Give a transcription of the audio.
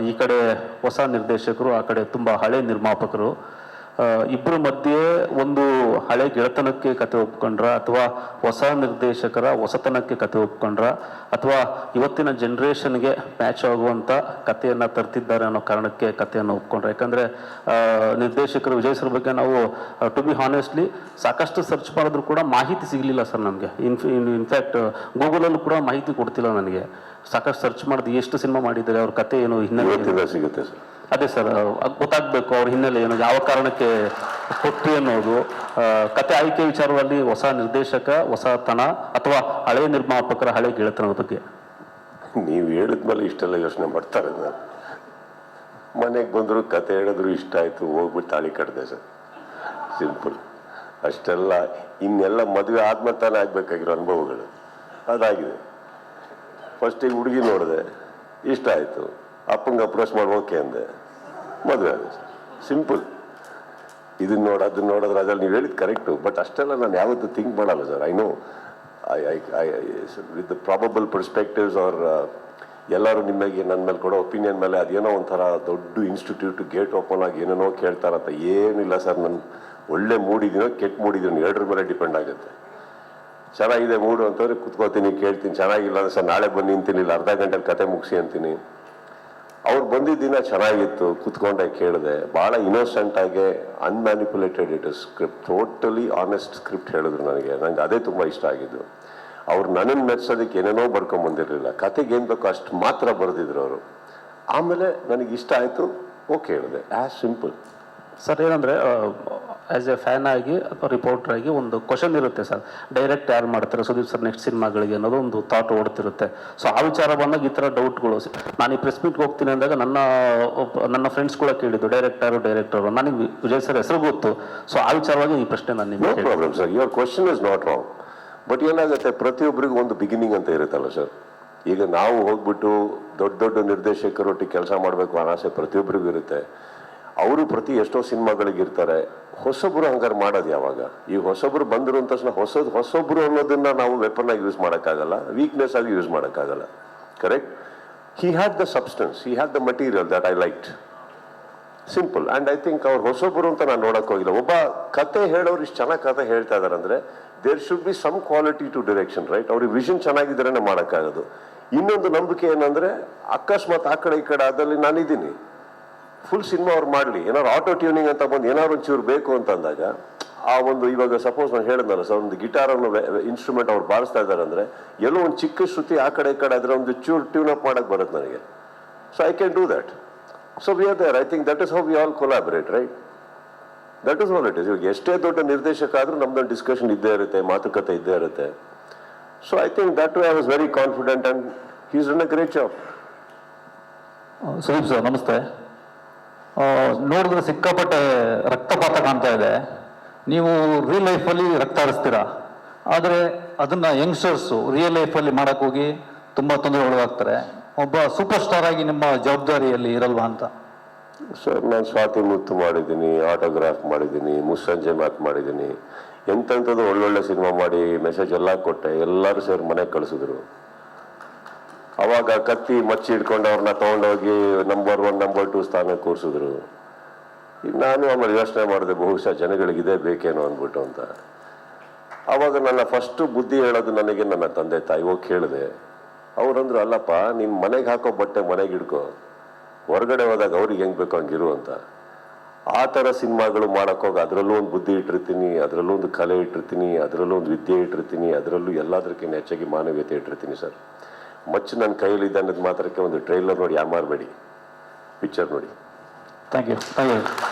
ಈ ಕಡೆ ಹೊಸ ನಿರ್ದೇಶಕರು ಆ ಕಡೆ ತುಂಬ ಹಳೆ ನಿರ್ಮಾಪಕರು ಇಬ್ಬರ ಮಧ್ಯೆ ಒಂದು ಹಳೆ ಗೆಳೆತನಕ್ಕೆ ಕತೆ ಒಪ್ಕೊಂಡ್ರ ಅಥವಾ ಹೊಸ ನಿರ್ದೇಶಕರ ಹೊಸತನಕ್ಕೆ ಕತೆ ಒಪ್ಕೊಂಡ್ರ ಅಥವಾ ಇವತ್ತಿನ ಜನ್ರೇಷನ್ಗೆ ಮ್ಯಾಚ್ ಆಗುವಂಥ ಕಥೆಯನ್ನು ತರ್ತಿದ್ದಾರೆ ಅನ್ನೋ ಕಾರಣಕ್ಕೆ ಕಥೆಯನ್ನು ಒಪ್ಕೊಂಡ್ರೆ. ಯಾಕಂದರೆ ನಿರ್ದೇಶಕರು ವಿಜಯ್ ಸರ್ ಬಗ್ಗೆ ನಾವು ಟು ಬಿ ಹಾನೆಸ್ಟ್ಲಿ ಸಾಕಷ್ಟು ಸರ್ಚ್ ಮಾಡಿದ್ರು ಕೂಡ ಮಾಹಿತಿ ಸಿಗಲಿಲ್ಲ ಸರ್ ನಮಗೆ. ಇನ್ ಇನ್ಫ್ಯಾಕ್ಟ್ ಗೂಗಲಲ್ಲೂ ಕೂಡ ಮಾಹಿತಿ ಕೊಡ್ತಿಲ್ಲ ನನಗೆ. ಸಾಕಷ್ಟು ಸರ್ಚ್ ಮಾಡಿದ್ ಎಷ್ಟು ಸಿನಿಮಾ ಮಾಡಿದ್ದಾರೆ ಅವ್ರ ಕತೆ ಏನು ಹಿನ್ನೆಲೆ? ಸಿಗುತ್ತೆ ಸರ್. ಅದೇ ಸರ್ ಗೊತ್ತಾಗಬೇಕು ಅವ್ರ ಹಿನ್ನೆಲೆ ಏನು, ಯಾವ ಕಾರಣಕ್ಕೆ ಕೊಟ್ಟು ಅನ್ನೋದು. ಕತೆ ಆಯ್ಕೆ ವಿಚಾರದಲ್ಲಿ ಹೊಸ ನಿರ್ದೇಶಕ ಹೊಸತನ ಅಥವಾ ಹಳೆ ನಿರ್ಮಾಪಕರ ಹಳೆ ಗೆಳೆತನದ ಬಗ್ಗೆ. ನೀವು ಹೇಳಿದ್ಮೇಲೆ ಇಷ್ಟೆಲ್ಲ ಯೋಚನೆ ಮಾಡ್ತಾರೆ ನಾನು ಮನೆಗೆ ಬಂದರು ಕತೆ ಹೇಳಿದ್ರು ಇಷ್ಟ ಆಯಿತು, ಹೋಗ್ಬಿಟ್ಟು ತಾಳಿ ಕಟ್ಟಿದೆ ಸರ್. ಸಿಂಪಲ್ ಅಷ್ಟೆಲ್ಲ, ಇನ್ನೆಲ್ಲ ಮದುವೆ ಆದ್ಮೇಲೆ ತಾನೇ ಆಗ್ಬೇಕಾಗಿರೋ ಅನುಭವಗಳು. ಅದಾಗಿದೆ. ಫಸ್ಟಿಗೆ ಹುಡುಗಿ ನೋಡಿದೆ, ಇಷ್ಟ ಆಯಿತು. ಅಪ್ಪಂಗೆ ಅಪ್ರೋಚ್ ಮಾಡಿ ಅಂದೆ. ಮದುವೆ ಆಗೋದು. ಸಿಂಪಲ್ ಇದನ್ನ ನೋಡ, ಅದನ್ನ ನೋಡಿದ್ರೆ ಅದ್ರಲ್ಲಿ ನೀವು ಹೇಳಿದ್ ಕರೆಕ್ಟು ಬಟ್ ಅಷ್ಟೆಲ್ಲ ನಾನು ಯಾವತ್ತೂ ಥಿಂಕ್ ಮಾಡಲ್ಲ sir. I know I I I with probable perspectives ಅವ್ರ ಎಲ್ಲರೂ ನಿಮಗೆ ನನ್ನ ಮೇಲೆ ಕೊಡೋ ಒಪಿನಿಯನ್ ಮೇಲೆ ಅದೇನೋ ಒಂಥರ ದೊಡ್ಡ ಇನ್ಸ್ಟಿಟ್ಯೂಟ್ ಗೇಟ್ ಓಪನ್ ಆಗಿ ಏನೇನೋ ಕೇಳ್ತಾರಂತ ಏನಿಲ್ಲ ಸರ್. ನನ್ನ ಒಳ್ಳೆ ಮೂಡಿದೀನೋ ಕೆಟ್ಟ ಮೂಡಿದೀನೋ ಎರಡರ ಮೇಲೆ ಡಿಪೆಂಡ್ ಆಗುತ್ತೆ. ಚೆನ್ನಾಗಿದೆ ಮೂಡು ಅಂತಂದರೆ ಕುತ್ಕೋತೀನಿ, ಕೇಳ್ತೀನಿ. ಚೆನ್ನಾಗಿಲ್ಲ ಸರ್, ನಾಳೆ ಬಂದು ನಿಂತೀನಿ, ಇಲ್ಲ ಅರ್ಧ ಗಂಟೆಲಿ ಕತೆ ಮುಗಿಸಿ ಅಂತೀನಿ. ಅವ್ರು ಬಂದಿದ್ದ ದಿನ ಚೆನ್ನಾಗಿತ್ತು, ಕುತ್ಕೊಂಡೆ ಕೇಳಿದೆ. ಭಾಳ ಇನ್ನೋಸೆಂಟ್ ಆಗಿ unmanipulated it script totally honest script ಹೇಳಿದ್ರು ನನಗೆ. ನಂಗೆ ಅದೇ ತುಂಬ ಇಷ್ಟ ಆಗಿದ್ದು. ಅವ್ರು ನನ್ನನ್ನು ಮೆಚ್ಚೋದಕ್ಕೆ ಏನೇನೋ ಬರ್ಕೊಂಡ್ ಬಂದಿರಲಿಲ್ಲ. ಕತೆಗೆ ಏನು ಬೇಕೋ ಅಷ್ಟು ಮಾತ್ರ ಬರೆದಿದ್ರು ಅವರು. ಆಮೇಲೆ ನನಗೆ ಇಷ್ಟ ಆಯಿತು, ಓಕೆ ಹೇಳಿದೆ. As simple. ಸರ್, ಏನಂದರೆ ಆ್ಯಸ್ ಎ ಫ್ಯಾನ್ ಆಗಿ ಅಥವಾ ರಿಪೋರ್ಟರ್ ಆಗಿ ಒಂದು ಕ್ವಶನ್ ಇರುತ್ತೆ ಸರ್ ಡೈರೆಕ್ಟ್ ಯಾರು ಮಾಡ್ತಾರೆ? ಸುದೀಪ್ ಸರ್ ನೆಕ್ಸ್ಟ್ ಸಿನಿಮಾಗಳಿಗೆ ಅನ್ನೋದು ಒಂದು ಥಾಟ್ ಓಡ್ತಿರುತ್ತೆ. ಸೊ ಆ ವಿಚಾರ ಬಂದಾಗ ಈ ಥರ ಡೌಟ್ಗಳು ನಾನು ಈ ಪ್ರೆಸ್ ಮೀಟ್ಗೆ ಹೋಗ್ತೀನಿ ಅಂದಾಗ ನನ್ನ ಒಬ್ಬ- ನನ್ನ ಫ್ರೆಂಡ್ಸ್ ಕೂಡ ಕೇಳಿದ್ದು ಡೈರೆಕ್ಟರು ಡೈರೆಕ್ಟರು ನನಗೆ ವಿಜಯ್ ಸರ್ ಹೆಸರು ಗೊತ್ತು. ಸೊ ಆ ವಿಚಾರವಾಗಿ ಈ ಪ್ರಶ್ನೆ ನಾನು ನಿಮಗೆ problem sir your question is not wrong but ಏನಾಗುತ್ತೆ? ಪ್ರತಿಯೊಬ್ಬರಿಗೂ ಒಂದು ಬಿಗಿನಿಂಗ್ ಅಂತ ಇರುತ್ತಲ್ಲ ಸರ್ ಈಗ ನಾವು ಹೋಗ್ಬಿಟ್ಟು ದೊಡ್ಡ ದೊಡ್ಡ ನಿರ್ದೇಶಕರೊಟ್ಟಿಗೆ ಕೆಲಸ ಮಾಡಬೇಕು ಅನ್ನೋ ಆಸೆ ಪ್ರತಿಯೊಬ್ಬರಿಗೂ ಇರುತ್ತೆ. ಅವರು ಪ್ರತಿ ಎಷ್ಟೋ ಸಿನಿಮಾಗಳಿಗೆ ಇರ್ತಾರೆ ಹೊಸಬ್ರು ಹಂಗಾರೆ ಮಾಡೋದು ಯಾವಾಗ? ಈ ಹೊಸಬ್ರು ಬಂದರು ತಕ್ಷಣ ಹೊಸದು ಹೊಸಬ್ರು ಅನ್ನೋದನ್ನ ನಾವು ವೆಪನ್ ಆಗಿ ಯೂಸ್ ಮಾಡೋಕ್ಕಾಗಲ್ಲ ವೀಕ್ನೆಸ್ ಆಗಿ ಯೂಸ್ ಮಾಡೋಕ್ಕಾಗಲ್ಲ. Correct he had the substance he had the material that I liked simple and I think ಅವ್ರು ಹೊಸೊಬ್ಬರು ಅಂತ ನಾನು ನೋಡಕ್ಕೆ ಹೋಗಿಲ್ಲ. ಒಬ್ಬ ಕತೆ ಹೇಳೋರು ಇಷ್ಟು ಚೆನ್ನಾಗಿ ಕತೆ ಹೇಳ್ತಾ ಇದಾರೆ ಅಂದರೆ there should be some quality to direction right ಅವ್ರಿಗೆ ವಿಷನ್ ಚೆನ್ನಾಗಿದ್ರೇನೆ ಮಾಡೋಕ್ಕಾಗೋದು. ಇನ್ನೊಂದು ನಂಬಿಕೆ ಏನಂದರೆ, ಅಕಸ್ಮಾತ್ ಆ ಕಡೆ ಈ ಕಡೆ ಅದಲ್ಲಿ ನಾನಿದ್ದೀನಿ ಫುಲ್ ಸಿನಿಮಾ ಅವ್ರು ಮಾಡಲಿ. ಏನಾದ್ರು ಆಟೋ ಟ್ಯೂನಿಂಗ್ ಅಂತ ಬಂದು ಏನಾದ್ರು ಒಂಚೂರು ಬೇಕು ಅಂತ ಅಂದಾಗ ಆ ಒಂದು ಇವಾಗ ಸಪೋಸ್ ನಾನು ಹೇಳಿದ್ನಲ್ಲ ಸರ್ ಒಂದು ಗಿಟಾರ್ ಅನ್ನು ಇನ್ಸ್ಟ್ರೂಮೆಂಟ್ ಅವ್ರು ಬಾರಿಸ್ತಾ ಇದ್ದಾರೆ ಅಂದ್ರೆ, ಎಲ್ಲೋ ಒಂದು ಚಿಕ್ಕ ಶ್ರುತಿ ಆ ಕಡೆ ಈ ಕಡೆ ಆದರೆ ಒಂದು ಚೂರು ಟ್ಯೂನ್ ಅಪ್ ಮಾಡಕ್ ಬರುತ್ತೆ ನನಗೆ. So I can do that so we are there I think that is how we all collaborate right that is all it is ಇವಾಗ ಎಷ್ಟೇ ದೊಡ್ಡ ನಿರ್ದೇಶಕ ಆದ್ರೂ ನಮ್ದೊಂದು ಡಿಸ್ಕಷನ್ ಇದ್ದೇ ಇರುತ್ತೆ, ಮಾತುಕತೆ ಇದ್ದೇ ಇರುತ್ತೆ. So I think that I was very confident and he's done a great job Sudeep sir ನಮಸ್ತೆ. ನೋಡಿದ್ರೆ ಸಿಕ್ಕಾಪಟ್ಟೆ ರಕ್ತಪಾತ ಕಾಣ್ತಾ ಇದೆ. ನೀವು ರಿಯಲ್ ಲೈಫಲ್ಲಿ ರಕ್ತ ಹರಿಸ್ತೀರಾ? ಆದರೆ ಅದನ್ನ ಯಂಗ್ಸ್ಟರ್ಸು ರಿಯಲ್ ಲೈಫಲ್ಲಿ ಮಾಡೋಕ್ಕೋಗಿ ಹೋಗಿ ತುಂಬ ತೊಂದರೆ ಒಳಗಾಗ್ತಾರೆ. ಒಬ್ಬ ಸೂಪರ್ ಸ್ಟಾರ್ ಆಗಿ ನಿಮ್ಮ ಜವಾಬ್ದಾರಿಯಲ್ಲಿ ಇರಲ್ವಾ ಅಂತ? ಸರ್ ನಾನು ಸ್ವಾತಿ ಮುತ್ತು ಮಾಡಿದ್ದೀನಿ ಆಟೋಗ್ರಾಫ್ ಮಾಡಿದ್ದೀನಿ, ಮುಸ್ಸಂಜೆ ಮಾತು ಮಾಡಿದ್ದೀನಿ. ಎಂತೆಂಥದ್ದು ಒಳ್ಳೊಳ್ಳೆ ಸಿನಿಮಾ ಮಾಡಿ ಮೆಸೇಜ್ ಎಲ್ಲ ಕೊಟ್ಟೆ, ಎಲ್ಲರೂ ಸೇರಿ ಮನೆಗೆ ಕಳಿಸಿದ್ರು. ಅವಾಗ ಕತ್ತಿ ಮಚ್ಚಿ ಹಿಡ್ಕೊಂಡು ಅವ್ರನ್ನ ತೊಗೊಂಡೋಗಿ ನಂಬರ್ ಒನ್ ನಂಬರ್ ಟು ಸ್ಥಾನ ಕೂರಿಸಿದ್ರು. ಈಗ ನಾನು ಆಮೇಲೆ ಯೋಚನೆ ಮಾಡಿದೆ, ಬಹುಶಃ ಜನಗಳಿಗೆ ಇದೇ ಬೇಕೇನೋ ಅಂದ್ಬಿಟ್ಟು ಅಂತ. ಆವಾಗ ನನ್ನ ಫಸ್ಟು ಬುದ್ಧಿ ಹೇಳೋದು ನನಗೆ ನನ್ನ ತಂದೆ ತಾಯಿ ಹೋಗಿ ಕೇಳಿದೆ. ಅವರಂದ್ರು ಅಲ್ಲಪ್ಪ ನಿಮ್ಮ ಮನೆಗೆ ಹಾಕೋ ಬಟ್ಟೆ ಮನೆಗೆ ಹಿಡ್ಕೊ. ಹೊರಗಡೆ ಹೋದಾಗ ಅವ್ರಿಗೆ ಹೆಂಗೆ ಬೇಕೋ ಹಂಗಿರು ಅಂತ. ಆ ಥರ ಸಿನಿಮಾಗಳು ಮಾಡೋಕ್ಕೋಗಿ ಅದರಲ್ಲೂ ಒಂದು ಬುದ್ಧಿ ಇಟ್ಟಿರ್ತೀನಿ, ಅದರಲ್ಲೂ ಒಂದು ಕಲೆ ಇಟ್ಟಿರ್ತೀನಿ, ಅದರಲ್ಲೂ ಒಂದು ವಿದ್ಯೆ ಇಟ್ಟಿರ್ತೀನಿ, ಅದರಲ್ಲೂ ಎಲ್ಲದಕ್ಕಿಂತ ಹೆಚ್ಚಾಗಿ ಮಾನವೀಯತೆ ಇಟ್ಟಿರ್ತೀನಿ ಸರ್. ಮಚ್ಚು ನನ್ನ ಕೈಯಲ್ಲಿದೆ ಅನ್ನೋದು ಮಾತ್ರಕ್ಕೆ ಒಂದು ಟ್ರೈಲರ್ ನೋಡಿ ಯಾಮಾರಬೇಡಿ ಪಿಕ್ಚರ್ ನೋಡಿ ಥ್ಯಾಂಕ್ ಯು ಥ್ಯಾಂಕ್ ಯು